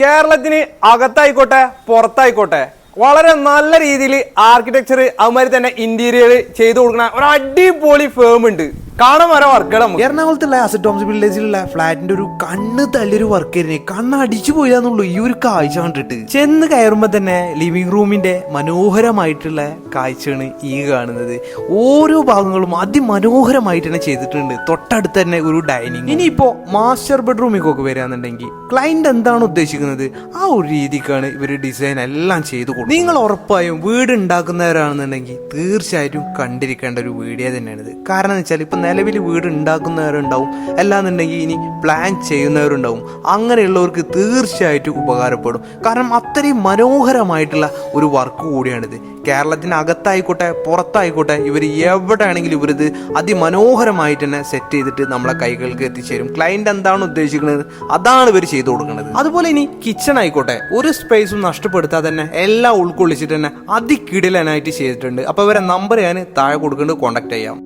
കേരളത്തിന് അകത്തായിക്കോട്ടെ പുറത്തായിക്കോട്ടെ. വളരെ നല്ല രീതിയിൽ ആർക്കിടെക്ചർ അതുമാതിരി തന്നെ ഇന്റീരിയർ ചെയ്തു കൊടുക്കുന്ന ഒരു അടിപൊളി ഫേം ഉണ്ട്. കാണാൻ വരെ വർക്കുകൾ എറണാകുളത്തുള്ള വില്ലേജിലുള്ള ഫ്ലാറ്റിന്റെ ഒരു കണ്ണ് തള്ളിയൊരു വർക്കറിനെ കണ്ണ് അടിച്ചു പോയാന്നുള്ളൂ ഈ ഒരു കാഴ്ച കണ്ടിട്ട്. ചെന്ന് കയറുമ്പോ തന്നെ ലിവിംഗ് റൂമിന്റെ മനോഹരമായിട്ടുള്ള കാഴ്ചയാണ് ഈ കാണുന്നത്. ഓരോ ഭാഗങ്ങളും അതിമനോഹരമായിട്ട് തന്നെ ചെയ്തിട്ടുണ്ട്. തൊട്ടടുത്ത് തന്നെ ഒരു ഡൈനിങ് ഇനിയിപ്പോ മാസ്റ്റർ ബെഡ്റൂമിലേക്കൊക്കെ വരികയാണെന്നുണ്ടെങ്കിൽ ക്ലൈന്റ് എന്താണ് ഉദ്ദേശിക്കുന്നത്? ആ ഒരു രീതിക്കാണ് ഇവർ ഡിസൈൻ എല്ലാം ചെയ്തു കൊടുക്കുന്നത്. നിങ്ങൾ ഉറപ്പായും വീട് ഉണ്ടാക്കുന്നവരാണെന്നുണ്ടെങ്കിൽ തീർച്ചയായിട്ടും കണ്ടിരിക്കേണ്ട ഒരു വീഡിയോ തന്നെയാണിത്. കാരണം എന്ന് വെച്ചാൽ ഇപ്പൊ നിലവിൽ വീട് ഉണ്ടാക്കുന്നവരുണ്ടാവും. അല്ലാന്നുണ്ടെങ്കിൽ ഇനി പ്ലാൻ ചെയ്യുന്നവരുണ്ടാവും. അങ്ങനെയുള്ളവർക്ക് തീർച്ചയായിട്ടും ഉപകാരപ്പെടും. കാരണം അത്രയും മനോഹരമായിട്ടുള്ള ഒരു വർക്ക് കൂടിയാണിത്. കേരളത്തിനകത്തായിക്കോട്ടെ പുറത്തായിക്കോട്ടെ ഇവർ എവിടെയാണെങ്കിലും ഇവരിത് അതിമനോഹരമായിട്ട് തന്നെ സെറ്റ് ചെയ്തിട്ട് നമ്മളെ കൈകൾക്ക് എത്തിച്ചേരും. ക്ലയന്റ് എന്താണ് ഉദ്ദേശിക്കുന്നത്? അതാണ് ഇവർ ചെയ്തു കൊടുക്കുന്നത്. അതുപോലെ ഇനി കിച്ചൺ ആയിക്കോട്ടെ ഒരു സ്പേസും നഷ്ടപ്പെടുത്താതെ തന്നെ എല്ലാം ഉൾക്കൊള്ളിച്ചിട്ട് തന്നെ അതികിടിലനായിട്ട് ചെയ്തിട്ടുണ്ട്. അപ്പോൾ ഇവരെ നമ്പർ ഞാൻ താഴെ കൊടുക്കേണ്ടത് കോൺടാക്ട് ചെയ്യാം.